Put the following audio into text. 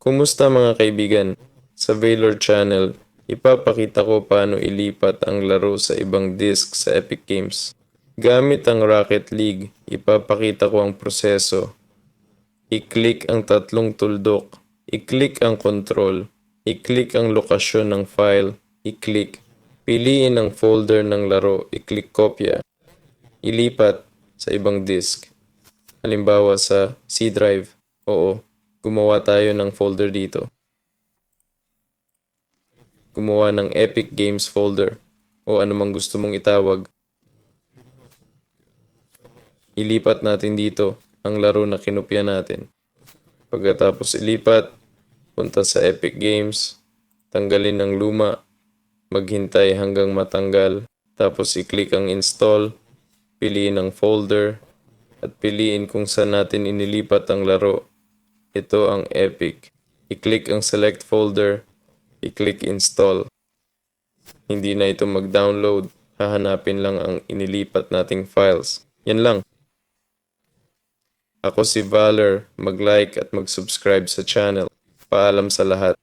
Kumusta mga kaibigan? Sa Valor Channel, ipapakita ko paano ilipat ang laro sa ibang disk sa Epic Games. Gamit ang Rocket League, ipapakita ko ang proseso. I-click ang tatlong tuldok, i-click ang control, i-click ang lokasyon ng file, i-click, piliin ang folder ng laro, i-click kopya, ilipat sa ibang disk. Halimbawa sa C drive. Oo, gumawa tayo ng folder dito. Gumawa ng Epic Games folder o anumang gusto mong itawag. Ilipat natin dito ang laro na kinopya natin. Pagkatapos ilipat, punta sa Epic Games, tanggalin ang luma, maghintay hanggang matanggal, tapos i-click ang install, piliin ang folder, at piliin kung saan natin inilipat ang laro. Ito ang Epic. I-click ang select folder, i-click install. Hindi na ito mag-download, hahanapin lang ang inilipat nating files. Yan lang. Ako si Valor, mag-like at mag-subscribe sa channel. Paalam sa lahat.